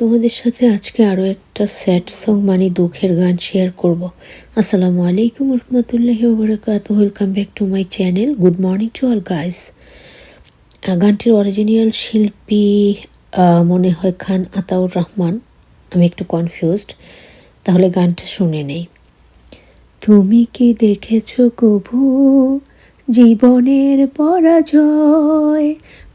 তোমাদের সাথে আজকে আরও একটা স্যাড সং মানে দুঃখের গান শেয়ার করব। আসসালামু আলাইকুম রহমতুল্লাহি ওবরাকাত welcome back to my channel good morning to all guys গানটির অরিজিনাল শিল্পী মনে হয় খান আতাউর রহমান। আমি একটু কনফিউজড তাহলে গানটা শুনে নেই। তুমি কি দেখেছ কভু? জীবনের পরাজয়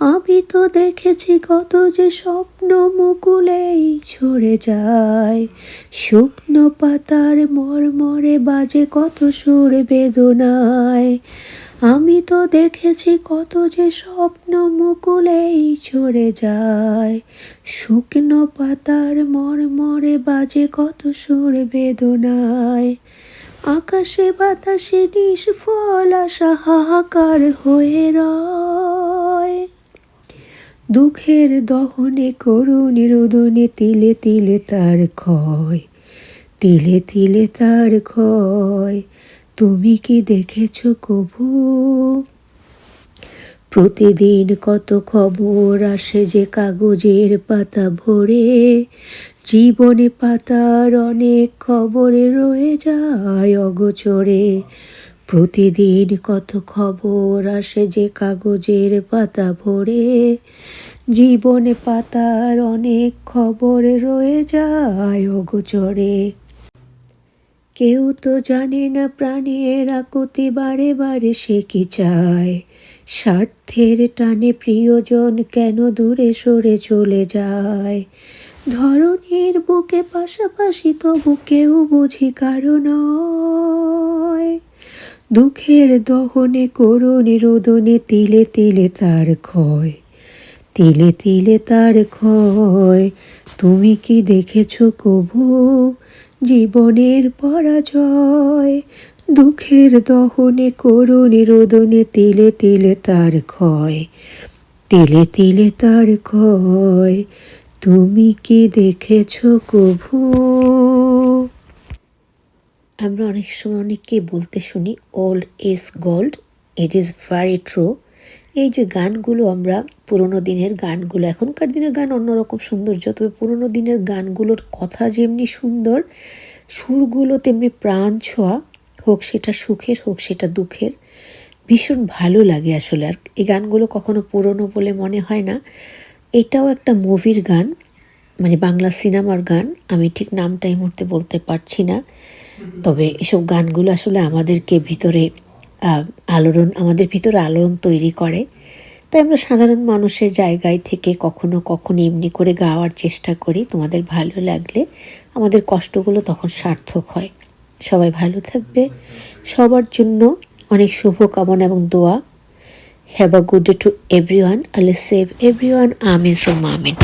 আমি তো দেখেছি কত যে স্বপ্ন মুকুলেই ছড়ে যায়। শুকনো পাতার মরমরে বাজে কত সুর বেদনায়। আমি তো দেখেছি কত যে স্বপ্ন মুকুলেই ছড়ে যায়। শুকনো পাতার মরমরে বাজে কত সুর বেদনায়। আকাশে বাতাসে নিষ্ফল আশা হাহাকার হয়ে রয়। দুঃখের দহনে করুণ রোদনে তিলে তিলে তার ক্ষয়, তিলে তিলে তার ক্ষয়। তুমি কি দেখেছ কভু? প্রতিদিন কত খবর আসে যে কাগজের পাতা ভরে, জীবনে পাতার অনেক খবরে রয়ে যায় অগোচরে। প্রতিদিন কত খবর আসে যে কাগজের পাতা ভরে, জীবনে পাতার অনেক খবর রয়ে যায় অগোচরে কেউ তো জানে না প্রাণের আকুতি বারে বারে সে কি চায়। স্বার্থের টানে প্রিয়জন কেন দূরে সরে চলে যায়? ধরনের বুকে পাশাপাশি তবু কেউ বুঝি কারণ দুঃখের দহনে করুণ রোদনে তিলে তিলে তার ক্ষয়, তিলে তিলে তার ক্ষয়। তুমি কি দেখেছ কভু জীবনের পরাজয়? দুঃখের দহনে করুণ রোদনে তিলে তিলে তার ক্ষয়, তিলে তিলে তার ক্ষয়। তুমি কি দেখেছ কভু আমরা অনেক সময় অনেককে বলতে শুনি old is gold it is very true এই যে গানগুলো আমরা, পুরোনো দিনের গানগুলো, এখনকার দিনের গান অন্যরকম সৌন্দর্য তবে পুরোনো দিনের গানগুলোর কথা যেমনি সুন্দর, সুরগুলো তেমনি প্রাণ ছোঁয়া, হোক সেটা সুখের, হোক সেটা দুঃখের, ভীষণ ভালো লাগে আসলে। আর এই গানগুলো কখনো পুরনো বলে মনে হয় না। এটাও একটা মুভির গান মানে বাংলা সিনেমার গান। আমি ঠিক নামটা মুহূর্তে বলতে পারছি না। তবে এসব গানগুলো আসলে আমাদেরকে ভিতরে আলোড়ন, আমাদের ভিতরে আলোড়ন তৈরি করে। তাই আমরা সাধারণ মানুষের জায়গায় থেকে কখনো কখনো এমনি করে গাওয়ার চেষ্টা করি। তোমাদের ভালো লাগলে আমাদের কষ্টগুলো তখন সার্থক হয়। সবাই ভালো থাকবে। সবার জন্য অনেক শুভকামনা এবং দোয়া। Have a good day to everyone Allah save everyone আমিন সো মামিন